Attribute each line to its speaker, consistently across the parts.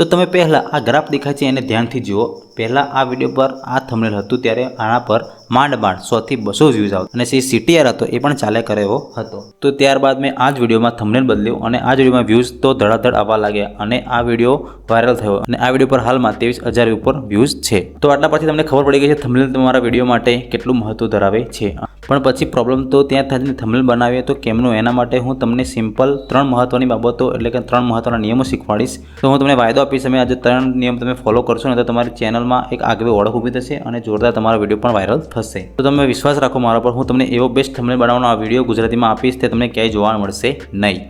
Speaker 1: તો તમે પહેલાં આ ગ્રાફ દેખાય છે એને ધ્યાનથી જુઓ. પહેલાં આ વીડિયો પર આ થંબનેલ હતું ત્યારે આના પર માંડ માંડ સોથી બસો વ્યૂઝ આવતા. અને જે સીટીઆર હતો એ પણ ચાલે કરે હતો. તો ત્યારબાદ મેં આ જ વિડીયોમાં થંબનેલ બદલ્યું અને આ જ વિડીયોમાં વ્યૂઝ તો ધડાધડ આવવા લાગ્યા અને આ વીડિયો વાયરલ થયો. અને આ વીડિયો પર હાલમાં ત્રેવીસ હજાર ઉપર વ્યૂઝ છે. તો આટલા પછી તમને ખબર પડી ગઈ છે થંબનેલ તમારા વીડિયો માટે કેટલું મહત્વ ધરાવે છે. પણ પછી પ્રોબ્લેમ તો ત્યાં થઈને થંબનેલ બનાવીએ તો કેમનું એના માટે હું તમને સિમ્પલ ત્રણ મહત્વની બાબતો એટલે કે ત્રણ મહત્વના નિયમો શીખવાડીશ. તો હું તમને વાયદો આપીશ. તમે આજે ત્રણ નિયમ તમે ફોલો કરશો ને તો તમારી ચેનલમાં એક આગવી ઓળખ ઊભી થશે અને જોરદાર તમારો વીડિયો પણ વાયરલ થશે. તો તમે વિશ્વાસ રાખો મારા પર, હું તમને એવો બેસ્ટ થંબનેલ બનાવવાનો આ વીડિયો ગુજરાતીમાં આપીશ, તે તમને ક્યાંય જોવા મળશે નહીં.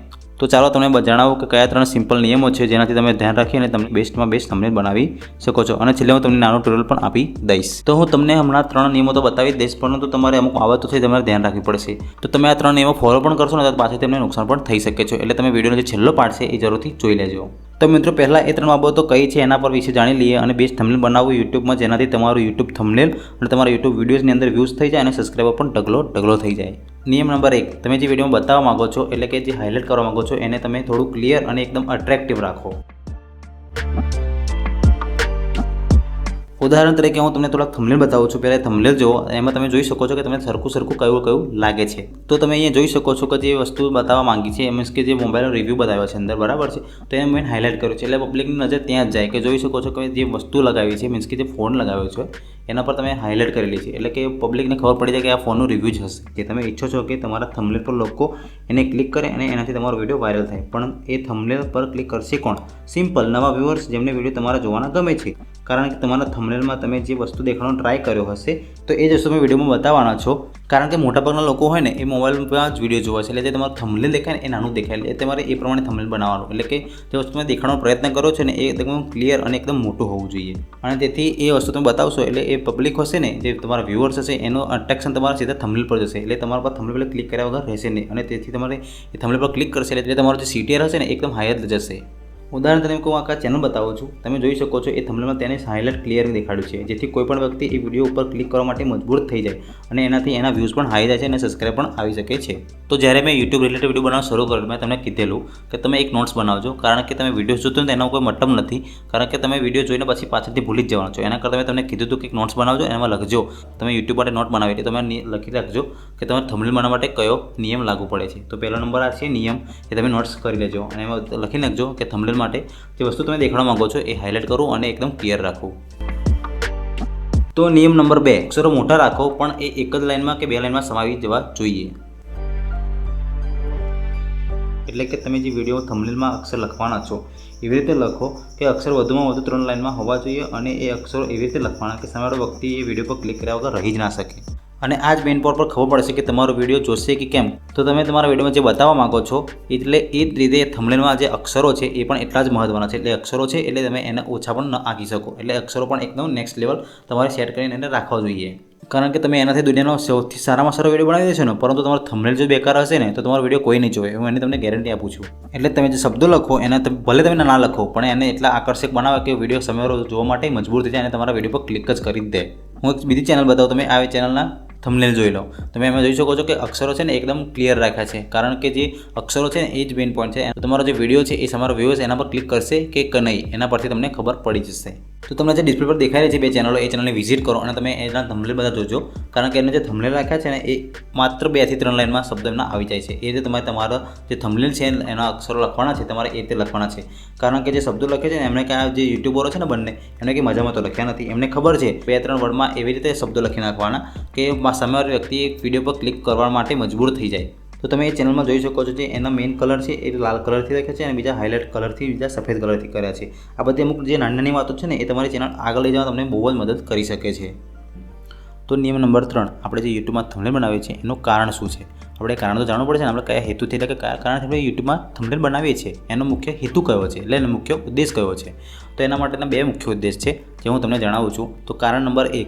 Speaker 1: તો ચાલો તમને જણાવું કે કયા ત્રણ સિમ્પલ નિયમો છે જેનાથી તમે ધ્યાન રાખી અને તમે બેસ્ટમાં બેસ્ટ થંબનેલ બનાવી શકો છો. અને છેલ્લે હું તમને નાનું ટ્યુટોરિયલ પણ આપી દઈશ. તો હું તમને હમણાં ત્રણ નિયમો તો બતાવી દઈશ, પરંતુ તમારે અમુક બાબતો છે તમારે ધ્યાન રાખવી પડશે. તો તમે આ ત્રણ નિયમો ફોલો પણ કરશો ને તો પાછળ તમને નુકસાન પણ થઈ શકે છે. એટલે તમે વિડીયોનો જે છેલ્લો પાર્ટ છે એ જરૂરથી જોઈ લેજો. તો મિત્રો, પહેલાં એ ત્રણ બાબતો કઈ છે એના પર વિશે જાણી લઈએ અને બેસ્ટ થંબનેલ બનાવવું યુટ્યુબમાં જેનાથી તમારું યુટ્યુબ થંબનેલ અને તમારા યુટ્યુબ વિડીયોઝની અંદર વ્યૂઝ થઈ જાય અને સબસ્ક્રાઈબર પણ ઢગલો ઢગલો થઈ જાય. નિયમ નંબર એક, તમે જે વિડીયોમાં બતાવવા માગો છો, એટલે કે જે હાઇલાઇટ કરવા માગો છો, એને તમે થોડું ક્લિયર અને એકદમ અટ્રેક્ટિવ રાખો. ઉદાહરણ તરીકે હું તમને થોડાક થમલેલ બતાવું છું. પહેલાં થમલેલ જુઓ. એમાં તમે જોઈ શકો છો કે તમને સરખું સરખું કયું કયું લાગે છે. તો તમે અહીંયા જોઈ શકો છો કે જે વસ્તુ બતાવવા માંગી છે, મીન્સ કે જે મોબાઈલનો રિવ્યૂ બતાવ્યો છે અંદર, બરાબર છે? તો એ મેં હાઇલાઇટ કર્યું છે. એટલે પબ્લિકની નજર ત્યાં જ જાય કે જોઈ શકો છો કે જે વસ્તુ લગાવી છે, મીન્સ કે જે ફોન લગાવ્યો છે, એના પર તમે હાઇલાઇટ કરેલી છે. એટલે કે પબ્લિકને ખબર પડી જાય કે આ ફોનનું રિવ્યૂ જ હશે. કે તમે ઈચ્છો છો કે તમારા થમલેલ પર લોકો એને ક્લિક કરે અને એનાથી તમારો વીડિયો વાયરલ થાય. પણ એ થમલેલ પર ક્લિક કરશે કોણ? સિમ્પલ નવા વ્યૂઅર્સ જેમને વીડિયો તમારા જોવાના ગમે છે. કારણ કે તમારા થંબનેલમાં તમે જે વસ્તુ દેખાડવાનો ટ્રાય કર્યો હશે, તો એ જ વસ્તુ તમે વિડીયોમાં બતાવવાના છો. કારણ કે મોટાભાગના લોકો હોય ને, એ મોબાઈલમાં જ વીડિયો જોવે છે. એટલે જે તમારું થંબનેલ દેખાય ને, એ નાનું દેખાય. એટલે તમારે એ પ્રમાણે થંબનેલ બનાવવાનું. એટલે કે જે વસ્તુ તમે દેખાડવાનો પ્રયત્ન કરો છો ને, એ એકદમ ક્લિયર અને એકદમ મોટું હોવું જોઈએ. અને તેથી એ વસ્તુ તમે બતાવશો, એટલે એ પબ્લિક હશે ને, જે તમારા વ્યુઅર્સ હશે, એનું અટ્રેક્શન તમારા સીધા થંબનેલ પર જશે. એટલે તમારા પર થંબનેલ પર ક્લિક કર્યા વગર રહેશે નહીં. અને તેથી તમારે એ થંબનેલ પર ક્લિક કરશે, એટલે તમારો જે સીટીઆર હશે ને એકદમ જ જશે. ઉદાહરણ તરીકે હું આખા ચેનલ બતાવું છું. તમે જોઈ શકો છો, એ થંબનેલમાં તેને હાઇલાઇટ ક્લિયર દેખાડ્યું છે. જેથી કોઈ પણ વ્યક્તિ એ વીડિયો ઉપર ક્લિક કરવા માટે મજબૂર થઈ જાય અને એનાથી એના વ્યૂઝ પણ હાઈ જાય છે અને સબસ્ક્રાઈબ પણ આવી શકે છે. તો જ્યારે મેં યુટ્યુબ રિલેટેડ વીડિયો બનાવવાનું શરૂ કર્યું, મેં તમને કીધેલું કે તમે એક નોટ્સ બનાવજો, કારણ કે તમે વીડિયો જોતો ને એનો કોઈ મતલબ નથી, કારણ કે તમે વીડિયો જોઈને પછી પાછળથી ભૂલી જ જવાનો છો. એના કરતાં મેં તમને કીધું હતું કે એક નોટ્સ બનાવજો એમાં લખજો. તમે યુટ્યુબ માટે નોટ બનાવી એટલે તમે લખી રાખજો કે તમારે થંબનેલ બનાવવા માટે કયો નિયમ લાગુ પડે છે. તો પહેલો નંબર આ છે નિયમ, કે તમે નોટ્સ કરી લેજો અને એમાં લખી નાખજો કે થંબનેલ માટે જે વસ્તુ તમે દેખાડવા માંગો છો એ હાઇલાઇટ કરો અને એકદમ ક્લિયર રાખો. તો નિયમ નંબર બે, અક્ષરો મોટા રાખો, પણ એ એક જ લાઇનમાં કે બે લાઇનમાં સમાવી જવા જોઈએ. એટલે કે તમે જે વીડિયો થંબનેલમાં અક્ષર લખવાના છો, એવી રીતે લખો કે અક્ષર વધુમાં વધુ ત્રણ લાઇનમાં હોવા જોઈએ અને એ અક્ષરો એવી રીતે લખવાના કે સામેવાળો વ્યક્તિ એ વીડિયો પર ક્લિક કર્યા વગર રહી જ ના શકે. અને આ જ મેઇન પોઈન્ટ પર ખબર પડશે કે તમારો વીડિયો જોશે કે કેમ. તો તમે તમારા વિડીયોમાં જે બતાવવા માગો છો, એટલે એ જ રીતે થમલેનમાં જે અક્ષરો છે એ પણ એટલા જ મહત્ત્વના છે. એટલે અક્ષરો છે એટલે તમે એને ઓછા પણ ન આંકી શકો. એટલે અક્ષરો પણ એકદમ નેક્સ્ટ લેવલ તમારે સેટ કરીને એને રાખવા જોઈએ. કારણ કે તમે એનાથી દુનિયાનો સૌથી સારામાં સારો વીડિયો બનાવી દેશો ને, પરંતુ તમારો થંબનેલ જો બેકાર હશે ને, તો તમારો વીડિયો કોઈ નહીં જોવે. હું એની તમને ગેરંટી આપું છું. એટલે તમે જે શબ્દો લખો, એના ભલે તમે ના લખો, પણ એને એટલા આકર્ષક બનાવે કે વીડિયો સમયવાળો જોવા માટે મજબૂર થઈ જાય અને તમારા વીડિયો પર ક્લિક જ કરી દે. હું એક બીજી ચેનલ બતાવું, તમે આ ચેનલના થંબનેલ જોઈ લો. તમે એમાં જોઈ શકો છો કે અક્ષરો છે ને એકદમ ક્લિયર રાખ્યા છે. કારણ કે જે અક્ષરો છે ને, એ જ મેઇન પોઈન્ટ છે. તમારો જે વીડિયો છે, એ તમારો વ્યૂઅર્સ એના પર ક્લિક કરશે કે નહીં, એના પરથી તમને ખબર પડી જશે. તો તમને જે ડિસ્પ્લે પર દેખાઈ રહી છે, બે ચેનલો એ ચેનલને વિઝિટ કરો અને તમે એના થંબનેલ બધા જોજો. કારણ કે એને જે થંબનેલ રાખ્યા છે ને, એ માત્ર બેથી ત્રણ લાઇનમાં શબ્દ એમના આવી જાય છે. એ રીતે તમારે તમારા જે થંબનેલ છે, એના અક્ષરો લખવાના છે, તમારે એ રીતે લખવાના છે. કારણ કે જે શબ્દો લખે છે ને એમણે ક્યાં જે યુટ્યુબરો છે ને બંને, એમને કંઈ મજામાં તો લખ્યા નથી. એમને ખબર છે, બે ત્રણ વર્ડમાં એવી રીતે શબ્દો લખી નાખવાના કે સામેવાળી વ્યક્તિ એક વીડિયો પર ક્લિક કરવા માટે મજબૂર થઈ જાય. તો તમે એ ચેનલમાં જોઈ શકો છો જે એના મેઇન કલર છે, એ લાલ કલરથી રાખ્યા છે અને બીજા હાઇલાઇટ કલરથી બીજા સફેદ કલરથી કર્યા છે. આ બધી અમુક જે નાની નાની વાતો છે ને, એ તમારી ચેનલ આગળ લઈ જવા તમને બહુ જ મદદ કરી શકે છે. તો નિયમ નંબર ત્રણ, આપણે જે યુટ્યુબમાં થંબનેલ બનાવીએ છીએ, એનું કારણ શું છે? આપણે કારણ તો જાણવું પડે છે ને, આપણે કયા હેતુથી, એટલે કે કયા કારણથી આપણે યુટ્યુબમાં થંબનેલ બનાવીએ છીએ? એનો મુખ્ય હેતુ કયો છે? એટલે એનો મુખ્ય ઉદ્દેશ કયો છે? તો એના માટેના બે મુખ્ય ઉદ્દેશ છે, જે હું તમને જણાવું છું. તો કારણ નંબર એક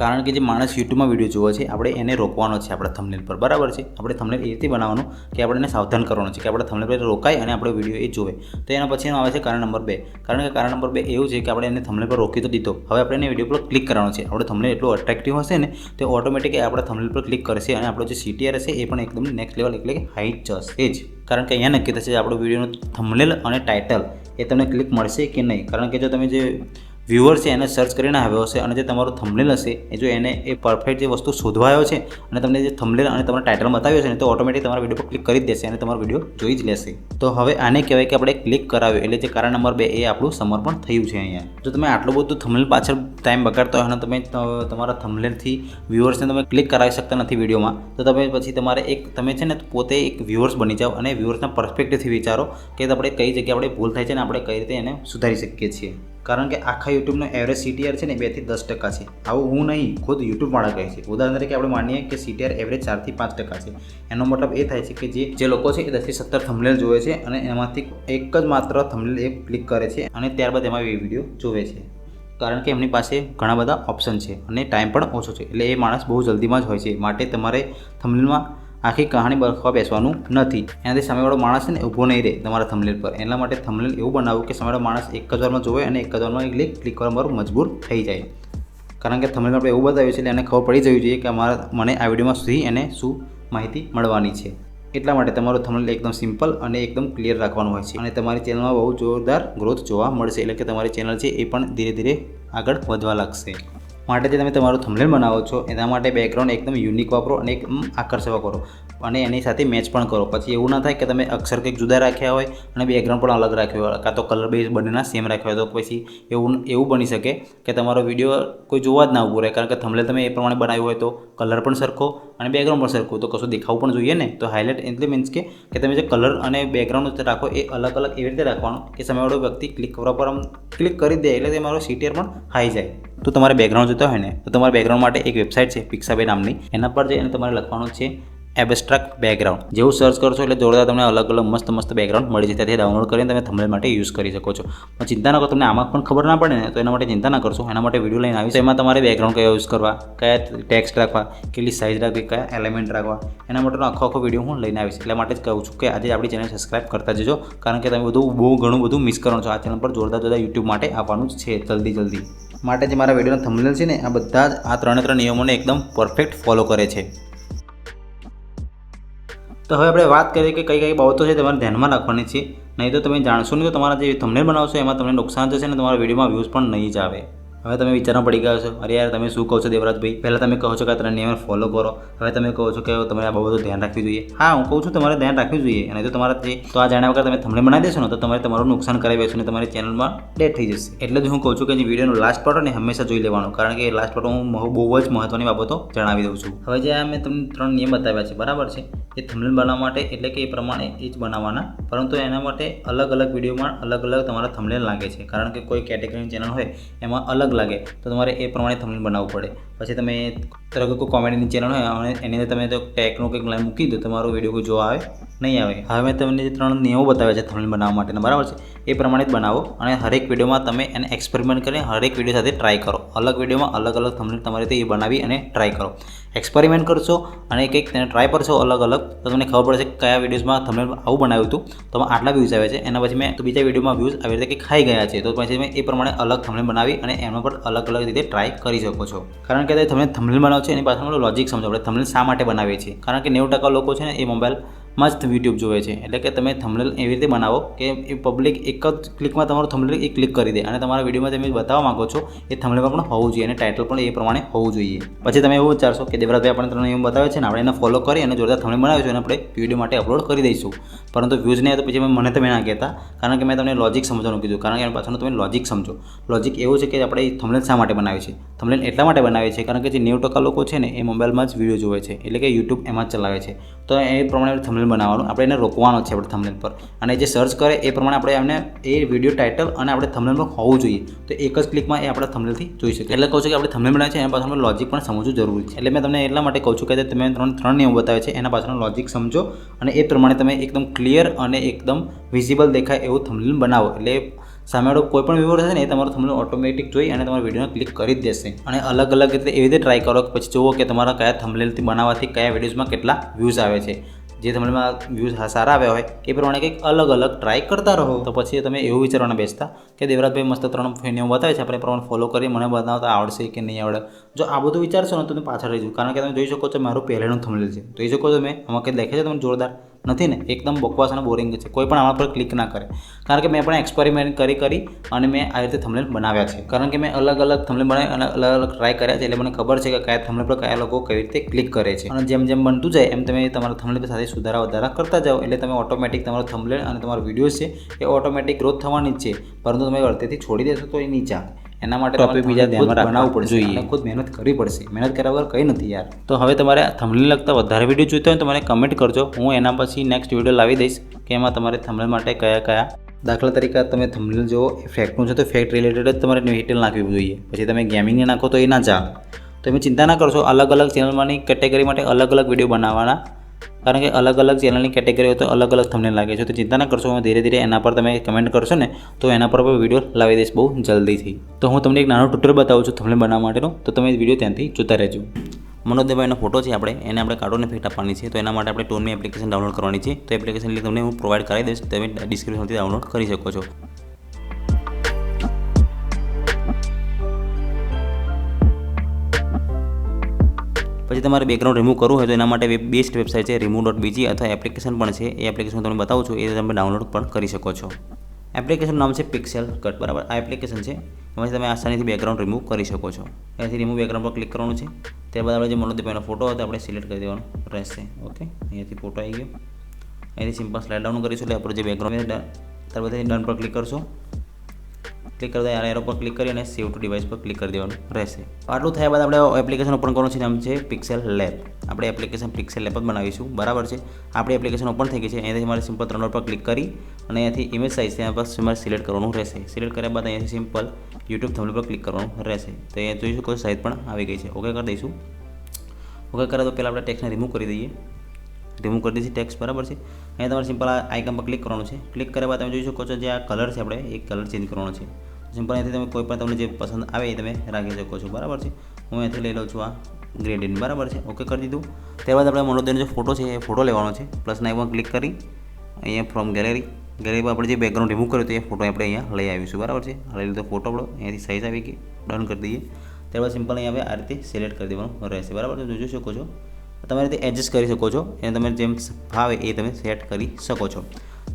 Speaker 1: કારણ કે જે માણસ યુટ્યુબમાં વીડિયો જોવે છે, આપણે એને રોકવાનો છે આપણા થમનેલ પર. બરાબર છે? આપણે થમનેલ એ રીતે બનાવવાનું કે આપણે એને સાવધાન કરવાનું છે કે આપણે થમનેલ પર રોકાય અને આપણો વીડિયો એ જોવે. તો એના પછી આવે છે કારણ નંબર બે. કારણ કે કારણ નંબર બે એવું છે કે આપણે એને થમનેલ પર રોકી તો દીધો. હવે આપણે એને વીડિયો પર ક્લિક કરવાનો છે. આપણે થમનેલ એટલું અટ્રેક્ટિવ હશે ને, તો ઓટોમેટિક આપણા થમનેલ પર ક્લિક કરશે અને આપણો જે સીટીઆર હશે એ પણ એકદમ નેક્સ્ટ લેવલ એટલે કે હાઈ જશે જ કારણ કે અહીંયા નક્કી થશે આપણો વિડીયોનું થમનેલ અને ટાઇટલ એ તમને ક્લિક મળશે કે નહીં. કારણ કે જો તમે જે વ્યુઅર છે, એને સર્ચ કરીને આવ્યો હશે અને જે તમારો થંબનેલ હશે, એ જો એને એ પરફેક્ટ જે વસ્તુ શોધવાયો છે અને તમને જે થંબનેલ અને તમારા ટાઇટલ બતાવ્યો છે ને, તો ઓટોમેટિક તમારા વીડિયો પર ક્લિક કરી દેશે અને તમારો વીડિયો જોઈ જ લેશે. તો હવે આને કહેવાય કે આપણે ક્લિક કરાવ્યો, એટલે જે કારણ નંબર બે, એ આપણું સમર્પણ થયું છે અહીંયા. જો તમે આટલું બધું થંબનેલ પાછળ ટાઈમ બગાડતા હોય અને તમે તમારા થંબનેલથી વ્યુઅર્સને તમે ક્લિક કરાવી શકતા નથી વિડીયોમાં તો તમે પછી તમારે એક, તમે છે ને પોતે એક વ્યુઅર્સ બની જાઓ અને વ્યુઅર્સના પરસ્પેક્ટિવથી વિચારો કે આપણે કઈ જગ્યાએ આપણે ભૂલ થાય છે અને આપણે કઈ રીતે એને સુધારી શકીએ છીએ. કારણ કે આખા યુટ્યુબનો એવરેજ સીટીઆર છે ને બેથી દસ ટકા છે. આવું હું નહીં, ખુદ યુટ્યુબવાળા કહે છે. ઉદાહરણ તરીકે આપણે માનીએ કે સીટીઆર એવરેજ ચારથી પાંચ ટકા છે. એનો મતલબ એ થાય છે કે જે જે લોકો છે એ દસથી સત્તર થંબનેલ જોવે છે અને એમાંથી એક જ માત્ર થંબનેલ એ ક્લિક કરે છે અને ત્યારબાદ એમાં એ વીડિયો જોવે છે. કારણ કે એમની પાસે ઘણા બધા ઓપ્શન છે અને ટાઈમ પણ ઓછો છે. એટલે એ માણસ બહુ જલ્દીમાં જ હોય છે. માટે તમારે થંબનેલમાં આખી કહાણી બરખવા બેસવાનું નથી. એનાથી સામેવાળો માણસ છે ને ઊભો નહીં રહે તમારા થમલેલ પર. એના માટે થમલેલ એવું બનાવવું કે સામેવાળો માણસ એક જ વારમાં જોવે અને એક જ વારમાં ક્લિક ક્લિક કરવા મારું મજબૂર થઈ જાય. કારણ કે થમલેલ આપણે એવું બતાવ્યું છે એટલે એને ખબર પડી જવી જોઈએ કે અમારા મને આ વિડીયોમાં સુધી એને શું માહિતી મળવાની છે. એટલા માટે તમારું થમલેલ એકદમ સિમ્પલ અને એકદમ ક્લિયર રાખવાનું હોય છે. અને તમારી ચેનલમાં બહુ જોરદાર ગ્રોથ જોવા મળશે એટલે કે તમારી ચેનલ છે એ પણ ધીરે ધીરે આગળ વધવા લાગશે. માટે જે તમે તમારું થંબનેલ બનાવો છો, એના માટે બેકગ્રાઉન્ડ એકદમ યુનિક વાપરો અને એકદમ આકર્ષક કરો અને એની સાથે મેચ પણ કરો. પછી એવું ના થાય કે તમે અક્ષર કંઈક જુદા રાખ્યા હોય અને બેકગ્રાઉન્ડ પણ અલગ રાખ્યો હોય. કાં તો કલર બેઝ બંનેના સેમ રાખ્યા હોય તો પછી એવું એવું બની શકે કે તમારો વીડિયો કોઈ જોવા જ ના ઊભું રહે. કારણ કે થમલે તમે એ પ્રમાણે બનાવ્યું હોય તો કલર પણ સરખો અને બેકગ્રાઉન્ડ પણ સરખું. તો કશું દેખાવું પણ જોઈએ ને? તો હાઇલાઇટ એટલે મીન્સ કે તમે જે કલર અને બેકગ્રાઉન્ડ રાખો એ અલગ અલગ એવી રીતે રાખવાનું કે સામેવાળો વ્યક્તિ ક્લિક કરવા પર આમ ક્લિક કરી દે એટલે તમારો સીટીઆર પણ હાઈ જાય. તો તમારે બેકગ્રાઉન્ડ જોતા હોય ને, તો તમારા બેકગ્રાઉન્ડ માટે એક વેબસાઇટ છે પિક્સાબે નામની. એના પર જઈને તમારે લખવાનું છે એબસ્ટ્રાક્ટ બેકગ્રાઉન્ડ જેવું સર્ચ કરશો એટલે જોરદાર તમને અલગ અલગ મસ્ત મસ્ત બેકગ્રાઉન્ડ મળી જશે ત્યાંથી ડાઉનલોડ કરીને તમે થંબનેલ માટે યુઝ કરી શકો છો. ચિંતા ન કરો, તમને આમાં પણ ખબર ના પડે ને, તો એના માટે ચિંતા ના કરશો. એના માટે વીડિયો લઈને આવીશ. એમાં તમારે બેકગ્રાઉન્ડ કયા યુઝ કરવા, કયા ટેક્સ્ટ રાખવા, કેટલી સાઇઝ રાખવી, કયા એલિમેન્ટ રાખવા, એના માટેનો આખો આખો વીડિયો હું લઈને આવીશ. એટલા માટે જ કહું છું કે આજે આપણી ચેનલ સબસ્ક્રાઈબ કરતા જજો, કારણ કે તમે બધું બહુ ઘણું બધું મિસ કરવાનું છો. આ ચેનલ પર જોરદાર જોરદાર યુટ્યુબ માટે આવવાનું જ છે જલ્દી જલ્દી. માટે જે મારા વિડીયોના થંબનેલ છે ને, આ બધા જ આ ત્રણે ત્રણ નિયમોને એકદમ પરફેક્ટ ફોલો કરે છે. તો હવે આપણે વાત કરીએ કે કઈ કઈ બાબતો છે તમારે ધ્યાનમાં રાખવાની છે. નહીં તો તમે જાણશો નહીં તો તમારા જે થંબનેલ બનાવશો એમાં તમને નુકસાન થશે ને તમારા વિડીયોમાં વ્યૂઝ પણ નહીં જ આવે. હવે તમે વિચારમાં પડી ગયા છો અરે યાર, તમે શું કહો છો દેવરાજભાઈ? પહેલાં તમે કહો છો કે આ ત્રણ નિયમ ફોલો કરો. હવે તમે કહો છો કે તમારે આ બાબતો ધ્યાન રાખવી જોઈએ. હા, હું કહું છું, તમારે ધ્યાન રાખવું જોઈએ. અને જો તમારા જે તો આ જાણ્યા વગર તમે થમણે બનાવી દેશો ને, તો તમારે તમારું નુકસાન કરાવી દેશો ને તમારી ચેનલમાં ડેટ થઈ જશે. એટલે જ હું કહું છું કે જે વિડીયોનો લાસ્ટ પાર્ટ ને હંમેશા જોઈ લેવાનું. કારણ કે લાસ્ટ પાર્ટ હું બહુ જ મહત્ત્વની બાબતો જણાવી દઉં છું. હવે જે આ મેં તમને ત્રણ નિયમ બતાવ્યા છે, બરાબર છે? એ થમલેન બનાવવા માટે એટલે કે એ પ્રમાણે એ જ બનાવવાના. પરંતુ એના માટે અલગ અલગ વિડીયોમાં અલગ અલગ તમારા થમલેન લાગે છે. કારણ કે કોઈ કેટેગરીની ચેનલ હોય, એમાં અલગ લાગે તો તમારે એ પ્રમાણે થંબનેલ બનાવવું પડે. પછી તમે ધારો કોઈ કોમેડીની ચેનલ હોય, અને એની અંદર તમે તો ટેકનું કંઈક લાઈન મૂકી દો તમારો વીડિયો કોઈ જોવા આવે, નહીં આવે. હવે મેં તમને જે ત્રણ નિયમો બતાવ્યા છે થંબનેલ બનાવવા માટેના, બરાબર છે? એ પ્રમાણે જ બનાવો, અને હરેક વિડીયોમાં તમે એને એક્સપેરિમેન્ટ કરીને હરેક વીડિયો સાથે ટ્રાય કરો. અલગ વિડીયોમાં અલગ અલગ થંબનેલ તમારે તે બનાવી અને ટ્રાય કરો. એક્સપેરિમેન્ટ કરશો, અને કંઈક તેને ટ્રાય કરશો અલગ અલગ, તો તમને ખબર પડશે કયા વિડીયોઝમાં થંબનેલ આવું બનાવ્યું હતું, તો આટલા વ્યૂઝ આવે છે. એના પછી મેં બીજા વિડીયોમાં વ્યૂઝ આવી રીતે કંઈક ખાઈ ગયા છે, તો પછી મેં એ પ્રમાણે અલગ થંબનેલ બનાવી અને એમાં પર અલગ અલગ રીતે ટ્રાય કરી શકો છો. કારણ કે તમે થંબનેલ બનાવો છો એની પાછળનું લોજિક સમજો આપણે થંબનેલ શા માટે બનાવીએ છીએ? કારણ કે નેવું ટકા લોકો છે ને એ મોબાઈલ માં જ યુટ્યુબ જોવે છે. એટલે કે તમે થંબનેલ એવી રીતે બનાવો કે એ પબ્લિક એક જ ક્લિકમાં તમારું થંબનેલ એ ક્લિક કરી દે અને તમારા વિડીયોમાં તમે બતાવવા માંગો છો એ થંબનેલમાં પણ હોવું જોઈએ અને ટાઇટલ પણ એ પ્રમાણે હોવું જોઈએ. પછી તમે એવું વિચારશો કે દેવરાજભાઈ આપણે તમને એમ બતાવે છે ને, આપણે એને ફોલો કરી અને જોરદાર થંબનેલ બનાવીશું અને આપણે વીડિયો માટે અપલોડ કરી દઈશું. પરંતુ વ્યૂઝ નહીં તો પછી મને તમે ના કહેતા. કારણ કે મેં તમને લોજિક સમજવાનું કીધું. કારણ કે એના પાછળનું તમે લોજિક સમજો. લોજિક એવું છે કે આપણે થંબનેલ શા માટે બનાવીએ છીએ થંબનેલ એટલા માટે બનાવીએ છીએ કારણ કે જે નેવું ટકા લોકો છે ને એ મોબાઈલમાં જ વીડિયો જોવે છે. એટલે કે યુટ્યુબ એમાં જ ચલાવે છે. તો એ પ્રમાણે થંબનેલ બનાવવાનું. આપણે એને રોકવાનો છે આપણે થંબનેલ પર. અને જે સર્ચ કરે એ પ્રમાણે આપણે એમને એ વીડિયો ટાઇટલ અને આપણે થંબનેલમાં હોવું જોઈએ. તો એક જ ક્લિકમાં એ આપણા થંબનેલથી જોઈ શકીએ એટલે કહું છું કે આપણે થંબનેલ બનાવે છે, એના પાછળનું લોજિક પણ સમજવું જરૂરી છે. એટલે મેં તમને એટલા માટે કહું છું કે તમે ત્રણ ત્રણ નિયમ બતાવે છે, એના પાછળનું લોજિક સમજો અને એ પ્રમાણે તમે એકદમ ક્લિયર અને એકદમ વિઝિબલ દેખાય એવું થંબનેલ બનાવો. એટલે સામેવાળો કોઈ પણ વ્યૂઅર હશે ને, એ તમારો થંબનેલ ઓટોમેટિક જોઈ અને તમારા વિડીયોને ક્લિક કરી જ દેશે. અને અલગ અલગ રીતે એવી રીતે ટ્રાય કરો પછી જુઓ કે તમારા કયા થંબનેલથી બનાવવાથી કયા વિડીયોઝમાં કેટલા વ્યૂઝ આવે છે. જે થંબનેલમાં વ્યૂઝ સારા આવ્યા હોય, એ પ્રમાણે કંઈક અલગ અલગ ટ્રાય કરતા રહો. તો પછી તમે એવું વિચારવાના બેસતા કે દેવરાજભાઈ મસ્ત ત્રણ નિયમ બતાવે છે, આપણે પ્રમાણે ફોલો કરી, મને બનાવતા આવડશે કે નહીં આવડે. જો આ બધું વિચારશો ને, તો તમે પાછળ રહી કારણ કે તમે જોઈ શકો છો, મારું પહેલેનું થંબનેલ છે. જોઈ શકો છો તમે, આમાં કંઈ દેખે છે, તમને જોરદાર. નથી ને? એકદમ બકવાસ અને બોરિંગ છે. કોઈ પણ આના પર ક્લિક ના કરે. કારણ કે મેં પણ એક્સપેરિમેન્ટ કરી કરી અને મેં આ રીતે થંબનેલ બનાવ્યા છે. કારણ કે મેં અલગ અલગ થંબનેલ બનાવી અને અલગ અલગ ટ્રાય કર્યા છે. એટલે મને ખબર છે કે કયા થંબનેલ પર કયા લોકો કઈ રીતે ક્લિક કરે છે. અને જેમ જેમ બનતું જાય, એમ તમે તમારા થંબનેલ સાથે સુધારા વધારા કરતા જાઓ. એટલે તમે ઓટોમેટિક તમારો થંબનેલ અને તમારો વીડિયો છે, એ ઓટોમેટિક ગ્રોથ થવાની જ છે. પરંતુ તમે અડધેથી છોડી દેશો તો એ નીચે. ચાલે એના માટે
Speaker 2: આપણે બીજા ધ્યાનમાં
Speaker 1: બનાવવું પડશે.
Speaker 2: જોઈએ.
Speaker 1: ખુદ મહેનત કરવી પડશે. મહેનત કર્યા વગર કંઈ નથી યાર. તો હવે તમારે થંબનેલ લગતા વધારે વીડિયો જોઈતો હોય તો મને કમેન્ટ કરજો. હું એના પછી નેક્સ્ટ વીડિયો લાવી દઈશ કે એમાં તમારે થંબનેલ માટે કયા કયા દાખલા તરીકે તમે થંબનેલ જો ફેક્ટનું છે તો ફેક્ટ રિલેટેડ જ તમારે ડિટેલ નાખવી જોઈએ. પછી તમે ગેમિંગને નાખો તો એ ના ચાલે. તમે ચિંતા ના કરશો અલગ અલગ ચેનલમાંની કેટેગરી માટે અલગ અલગ વીડિયો બનાવવાના. કારણ કે અલગ અલગ ચેનલની કેટેગરી હોય તો અલગ અલગ તમને લાગે છે. તો ચિંતા ના કરશો, હું ધીરે ધીરે એના પર તમે કમેન્ટ કરશો ને, તો એના પર વીડિયો લાવી દઈશ બહુ જલ્દીથી. તો હું તમને એક નાનો ટ્યુટર બતાવું છું તમને બનાવવા માટેનો. તો તમે વીડિયો ત્યાંથી જોતા રહેજો. મનોજભાઈનો ફોટો છે આપણે, એને આપણે કાર્ટૂન ઇફેક્ટ આપવાની છે. તો એના માટે આપણે ટોનની એપ્લિકેશન ડાઉનલોડ કરવાની છે. તો એપ્લિકેશન લિંક તમને હું પ્રોવાઈડ કરાવી દઈશ. તમે ડિસ્ક્રિપ્શનથી ડાઉનલોડ કરી શકો છો. પછી તમારે બેકગ્રાઉન્ડ રિમૂવ કરવું હોય તો એના માટે બેસ્ટ વેબસાઇટ છે રિમૂવ ડોટ બીજી અથવા એપ્લિકેશન પણ છે. એ એપ્લિકેશન તમને બતાવું છું, એ તમે ડાઉનલોડ પણ કરી શકો છો. એપ્લિકેશનનું નામ છે પિક્સેલ કટ બરાબર? આ એપ્લિકેશન છે. એમાંથી તમે આસાનીથી બેકગ્રાઉન્ડ રિમૂવ કરી શકો છો. એનાથી રિમૂવ બેકગ્રાઉન્ડ પર ક્લિક કરવાનું છે. ત્યારબાદ આપણે જે મનોદીપાઈનો ફોટો હતો, આપણે સિલેક્ટ કરી દેવાનો રહેશે. ઓકે અહીંયાથી ફોટો આવી ગયો. અહીંથી સિમ્પલ સ્લાઇડ ડાઉન કરીશું, એટલે આપણું જે બેકગ્રાઉન્ડ ત્યારબાદ ડન પર ક્લિક કરશો. ક્લિક કરતા યાર એરો પર ક્લિક કરી અને સેવ ટુ ડિવાઇસ પર ક્લિક કરી દેવાનું રહેશે. આટલું થયા બાદ આપણે એપ્લિકેશન ઓપન કરવાનું છે નામ છે પિક્સેલ લેબ આપણે એપ્લિકેશન પિક્સેલ લેબ જ બનાવીશું. બરાબર છે? આપણી એપ્લિકેશન ઓપન થઈ ગઈ છે. અહીંયાથી મારે સિમ્પલ ત્રણ પર ક્લિક કરી અને અહીંયાથી ઇમેજ સાઇઝ ત્યાં પર મારે સિલેક્ટ કરવાનું રહેશે. સિલેક્ટ કર્યા બાદ અહીંયાથી સિમ્પલ યુટ્યુબ થંબનેલ પર ક્લિક કરવાનું રહેશે. તો અહીંયા જોઈ શકો સાઇઝ પણ આવી ગઈ છે. ઓકે કરી દઈશું. ઓકે કરે તો પહેલાં આપણે ટેક્સને રિમૂવ કરી દઈએ. રિમૂવ કરી દઈશું ટેક્સ બરાબર છે? અહીંયા તમારે સિમ્પલ આ આઇકન પર ક્લિક કરવાનું છે. ક્લિક કર્યા બાદ તમે જોઈ શકો છો જે આ કલર છે આપણે એ કલર ચેન્જ કરવાનો છે. સિમ્પલ અહીંથી તમે કોઈ પણ તમને જે પસંદ આવે એ તમે રાખી શકો છો. બરાબર છે? હું અહીંયાથી લઈ લઉં છું આ ગ્રેડિયન બરાબર છે? ઓકે કરી દીધું. ત્યારબાદ આપણે મનોદયનો જે ફોટો છે એ ફોટો લેવાનો છે. પ્લસ નાઇકમાં ક્લિક કરી, અહીંયા ફ્રોમ ગેલેરી ગેલેરીમાં આપણે જે બેકગ્રાઉન્ડ રિમૂવ કર્યો તો એ ફોટો આપણે અહીંયા લઈ આવીશું. બરાબર છે? લઈ લીધો ફોટો આપણો. અહીંયાથી સાઇઝ આવી ગઈ. ડન કરી દઈએ. ત્યારબાદ સિમ્પલ અહીંયા હવે આ રીતે સિલેક્ટ કરી દેવાનું રહેશે. બરાબર છે? જોઈ શકો છો? તમે રીતે એડજસ્ટ કરી શકો છો. એને તમે જેમ ફાવે એ તમે સેટ કરી શકો છો.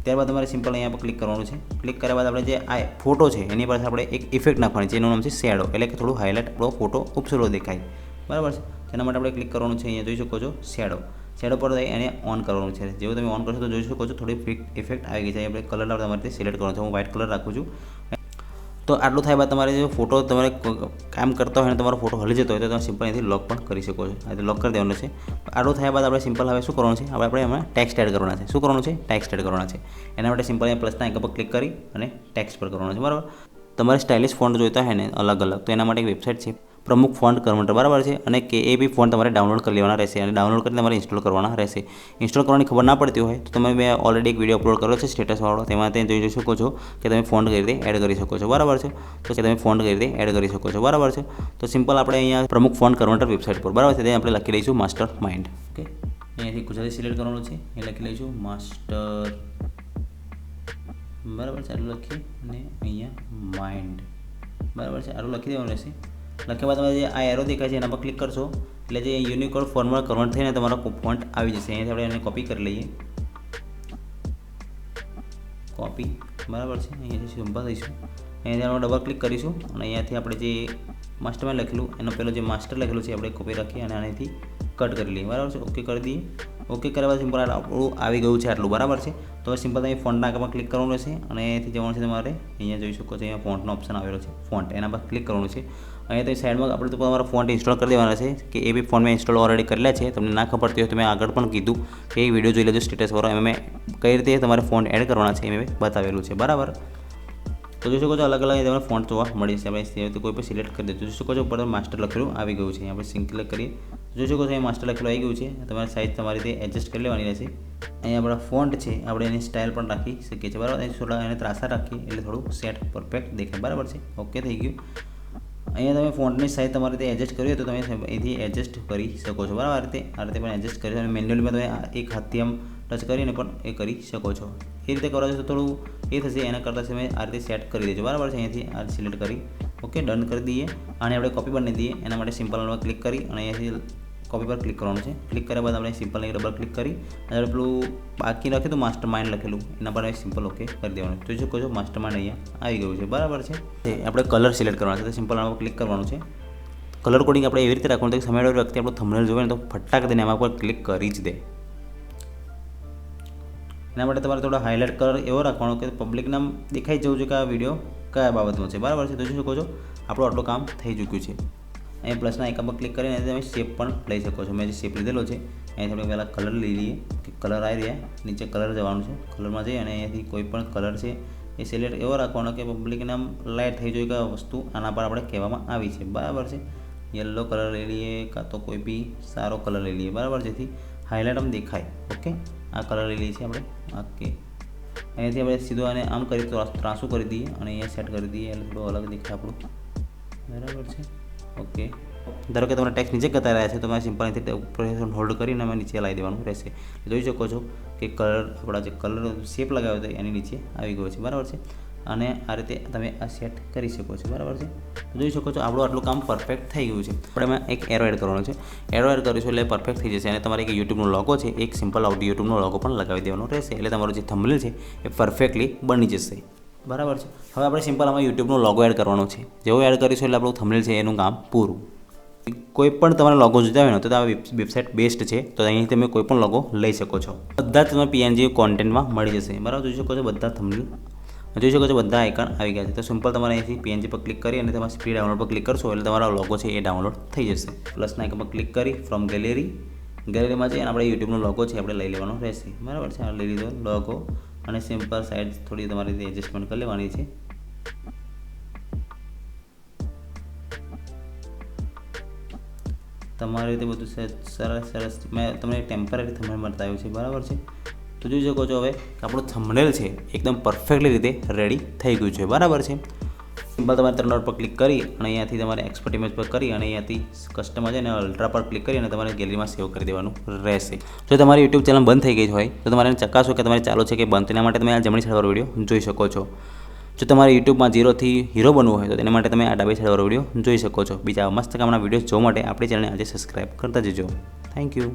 Speaker 1: ત્યારબાદ તમારે સિમ્પલ અહીંયા પર ક્લિક કરવાનું છે. ક્લિક કર્યા બાદ આપણે જે આ ફોટો છે, એની પાસે આપણે એક ઇફેક્ટ નાખવાની છે. એનું નામ છે શેડો એટલે કે થોડું હાઇલાઇટ આપણો ફોટો ઉપસરો દેખાય. બરાબર છે? તેના માટે આપણે ક્લિક કરવાનું છે, અહીંયા જોઈ શકો છો શેડો શેડો પર એને ઓન કરવાનું છે. જેવું તમે ઓન કરશો તો જોઈ શકો છો, થોડી ઇફેક્ટ આવી ગઈ છે. આપણે કલર તમારે સિલેક્ટ કરવાનો છે. હું વ્હાઇટ કલર રાખું છું. તો આટલું થાય બાદ તમારે જે ફોટો તમારે કામ કરતા હોય અને તમારો ફોટો હલી જતો હોય તો તમે સિમ્પલ અહીંથી લોક પણ કરી શકો છો. આ લોક કરી દેવાનું છે. આટલું થયા બાદ આપણે સિમ્પલ હવે શું કરવાનું છે? હવે આપણે એમાં ટેક્સ્ટ એડ કરવાના છે. શું કરવાનું છે? ટેક્સ્ટ એડ કરવાના છે. એના માટે સિમ્પલ અહીંયા પ્લસના આઇકન પર ક્લિક કરી અને ટેક્સ્ટ પર કરવાનું છે. બરાબર? તમારે સ્ટાઇલિશ ફોન્ટ જોઈતા હોય ને અલગ અલગ તો એના માટે એક વેબસાઇટ છે. પ્રમુખ ફોન્ટ કન્વર્ટર બરાબર છે અને કે એ બી ફોન તમારે ડાઉનલોડ કરી લેવાના રહેશે અને ડાઉનલોડ કરીને તમારે ઇન્સ્ટોલ કરવાના રહેશે. ઇન્સ્ટોલ કરવાની ખબર ના પડતી હોય તો તમે મેં ઓલરેડી એક વીડિયો અપલોડ કર્યો છે સ્ટેટસવાળો તેમાં તમે જોઈ શકો છો કે તમે ફોન કઈ રીતે એડ કરી શકો છો. બરાબર છે? તો તમે ફોન કઈ રીતે એડ કરી શકો છો. બરાબર છે? તો સિમ્પલ આપણે અહીંયા પ્રમુખ ફોન કન્વર્ટર વેબસાઇટ પર. બરાબર છે? તે આપણે લખી લઈશું માસ્ટર માઇન્ડ ઓકે અહીંયાથી ગુજરાતી સિલેક્ટ કરવાનું છે. એ લખી લઈશું માસ્ટર બરાબર છે? આટલું લખીએ અને અહીંયા માઇન્ડ બરાબર છે? આટલું લખી દેવાનું રહેશે. લખ્યા બાદ તમે જે આ એરો દેખાય છે એના પર ક્લિક કરશો. એટલે જે યુનિકોડ ફોર્મમાં કન્વર્ટ થઈને તમારો ફોન્ટ આવી જશે. અહીંયાથી આપણે એને કોપી કરી લઈએ. કોપી બરાબર છે? અહીંયાથી ઊભા થઈશું. અહીંયાથી આપણે ડબલ ક્લિક કરીશું અને અહીંયાથી આપણે જે માસ્ટરમાં લખેલું, એનો પેલો જે માસ્ટર લખેલું છે આપણે કોપી રાખીએ અને આનાથી કટ કરી લઈએ. બરાબર છે? ઓકે કરી દઈએ. ઓકે કર્યા બાદ સિમ્પલ આપણું આવી ગયું છે આટલું. બરાબર છે? તો સિમ્પલ તમે ફોન્ટના આગળમાં ક્લિક કરવાનું રહેશે અને અહીંયાથી જવાનું છે તમારે અહીંયા જોઈ શકો છો. અહીંયા ફોન્ટનો ઓપ્શન આવેલો છે. ફોન્ટ એના પર ક્લિક કરવાનું છે. અહીંયા તો સાઈડમાં આપણે તો તમારા ફોન ઇન્સ્ટોલ કરી દેવાના છે, કે એ બી ફોન મેં ઇન્સ્ટોલ ઓલરેડી કરેલા છે, તમને ના ખબર હોય તો મેં આગળ પણ કીધું કે એ વીડિયો જોઈ લેજો સ્ટેટસવાળો એમાં મેં કઈ રીતે તમારે ફોન એડ કરવાના છે એ મેં બતાવેલું છે, બરાબર? તો જોઈ શકો છો અલગ અલગ તમને ફોન્ટ જોવા મળી છે. આપણે તો કોઈ પણ સિલેક્ટ કરી દે જોઈ શકો છો, ઉપર માસ્ટર લખેલું આવી ગયું છે. આપણે સિંક ક્લિક કરીએ. જોઈ શકો છો એ માસ્ટર લખેલું આવી ગયું છે. તમારી સાઇઝ તમારી રીતે એડજસ્ટ કરી લેવાની રહેશે. અહીંયા આપણા ફોન્ટ છે, આપણે એની સ્ટાઇલ પણ રાખી શકીએ છીએ. બરાબર? થોડા એને ત્રાસા રાખીએ, એટલે થોડું સેટ પરફેક્ટ દેખાય. બરાબર છે? ઓકે થઈ ગયું. અહીંયા તમે ફોન્ટની સાઇઝ તમારી રીતે એડજસ્ટ કરવી હોય તો તમે અહીંથી એડજસ્ટ કરી શકો છો. બરાબર? આ રીતે આ રીતે પણ એડજસ્ટ કરી શકો અને મેન્યુઅલીમાં તમે એક હાથથી આમ ટચ કરીને પણ એ કરી શકો છો. એ રીતે કરો છો તો થોડું એ થશે, એના કરતાં તમે આ રીતે સેટ કરી દેજો. બરાબર છે? અહીંયાથી આ સિલેક્ટ કરી. ઓકે ડન કરી દઈએ. આને આપણે કોપી બનાવી દઈએ. એના માટે સિમ્પલ ક્લિક કરી અને અહીંયાથી કોપી પર ક્લિક કરવાનું છે. ક્લિક કર્યા બાદ આપણે સિમ્પલ નહીં ડબલ ક્લિક કરી, અને પેલું બાકી લખ્યું તો માસ્ટર માઇન્ડ લખેલું. એના પર સિમ્પલ ઓકે કરી દેવાનું. જોઈ શકો છો માસ્ટર માઇન્ડ અહીંયા આવી ગયું છે. બરાબર છે? આપણે કલર સિલેક્ટ કરવાનો છે. તો સિમ્પલ આમાં ક્લિક કરવાનું છે. કલર કોડિંગ આપણે એવી રીતે રાખવાનું કે સામેવાળી વ્યક્તિ આપણો થંબનેલ જોવે તો ફટાક દઈને એમાં પર ક્લિક કરી જ દે. એના માટે તમારે થોડો હાઇલાઇટ કલર એવો રાખવાનો કે પબ્લિકને દેખાઈ જવું છે કે આ વીડિયો કયા બાબતનો છે. બરાબર છે? તો જોઈ શકો છો? આપણું આટલું કામ થઈ ચૂક્યું છે. અહીં પ્લસના આઇકન પર ક્લિક કરીને તમે શેપ પણ લઈ શકો છો. મેં જે શેપ લીધેલો છે અહીંથી આપણે પહેલાં કલર લઈ લઈએ. કે કલર આવી રહ્યા, નીચે કલર જવાનું છે. કલરમાં જઈ અને અહીંયાથી કોઈ પણ કલર છે, એ સિલેક્ટ એવો રાખવાનો કે પબ્લિકને આમ લાઇટ થઈ જોઈએ કે વસ્તુ આના પર આપણે કહેવામાં આવી છે. બરાબર છે? યલો કલર લઈ લઈએ, કાં તો કોઈ બી સારો કલર લઈ લઈએ. બરાબર? જેથી હાઇલાઇટ આમ દેખાય. ઓકે આ કલર લઈ લઈએ છીએ આપણે. ઓકે અહીંયાથી આપણે સીધો આને આમ કરી, ત્રાસું કરી દઈએ અને અહીંયા સેટ કરી દઈએ. એટલે થોડું અલગ દેખાય આપણું. બરાબર છે? ઓકે. ધારો કે તમારા ટેક્સ નીચે કરતા રહ્યા છે, તો તમારે સિમ્પલ અહીંથી પ્રેશન હોલ્ડ કરીને અમે નીચે લાવી દેવાનું રહેશે. જોઈ શકો છો કે કલર આપણા જે કલર શેપ લગાવ્યો હતો, એની નીચે આવી ગયો છે, બરાબર છે? અને આ રીતે તમે આ સેટ કરી શકો છો, બરાબર છે? જોઈ શકો છો, આપણું આટલું કામ પરફેક્ટ થઈ ગયું છે. આપણે એમાં એક એરો એડ કરવાનો છે. એરો એડ કરીશું એટલે પરફેક્ટ થઈ જશે. અને તમારે એક યુટ્યુબનો લોગો છે, એક સિમ્પલ આઉટ યુટ્યુબનો લોગો પણ લગાવી દેવાનો રહેશે. એટલે તમારું જે થંબનેલ છે, એ પરફેક્ટલી બની જશે. બરાબર છે. હવે આપણે સિમ્પલ આમાં યુટ્યુબનો લોગો એડ કરવાનો છે. જેવો એડ કરીશું એટલે આપણું થંબનેલ છે એનું કામ પૂરું. કોઈ પણ તમારે લોગો જોતા હોય ને, તો આ વેબસાઇટ બેસ્ટ છે, તો અહીંથી તમે કોઈ પણ લોગો લઈ શકો છો. બધા તમે પીએનજી કોન્ટેન્ટમાં મળી જશે. બરાબર? જોઈ શકો છો બધા થંબનેલ જોઈ શકો છો બધા આઇકન આવી ગયા છે. તો સિમ્પલ તમારે અહીંથી પીએનજી પર ક્લિક કરી અને તમારે સ્પીડ ડાઉનલોડ પર ક્લિક કરશો એટલે તમારો લોગો છે એ ડાઉનલોડ થઈ જશે. પ્લસના આઇકન પર ક્લિક કરી ફ્રોમ ગેલેરી ગેલેરીમાં જઈને આપણે યુટ્યુબનો લોગો છે આપણે લઈ લેવાનો રહેશે. બરાબર છે? આ લઈ લીધો. લોગો અને સિમ્પલ સાઈડ થોડી તમારે એડજસ્ટમેન્ટ કરી લેવાની છે. તમારી રીતે બધું સરસ સરસ. મેં તમને ટેમ્પરરી થંબનેલ બતાવ્યું છે, બરાબર છે? તો જોઈ શકો છો હવે આપણું થંબનેલ છે, એકદમ પરફેક્ટલી રીતે રેડી થઈ ગયું છે, બરાબર છે? સિમ્પલ તમારે ત્રણ પર ક્લિક કરી અને અહીંયાથી તમારે એક્સપર્ટ ઇમેજ પર કરી અને અહીંયાથી કસ્ટમાઇઝ અને અલ્ટ્રા પર ક્લિક કરી અને તમારે ગેલેરીમાં સેવ કરી દેવાનું રહેશે. જો તમારી યુટ્યુબ ચેનલ બંધ થઈ ગઈ હોય, તો તમારે ચકાસો કે તમારે ચાલુ છે કે બંધ તેના માટે તમે આ જમણી સાઈડ વીડિયો જોઈ શકો છો. જો તમારે યુટ્યુબમાં ઝીરોથી હીરો બનવું હોય, તો તેના માટે તમે આ ડાબી સાઈડ વીડિયો જોઈ શકો છો. બીજા મસ્ત કામના વીડિયો જોવા માટે આપણી ચેનલને આજે સબસ્ક્રાઈબ કરતા જજો. Thank you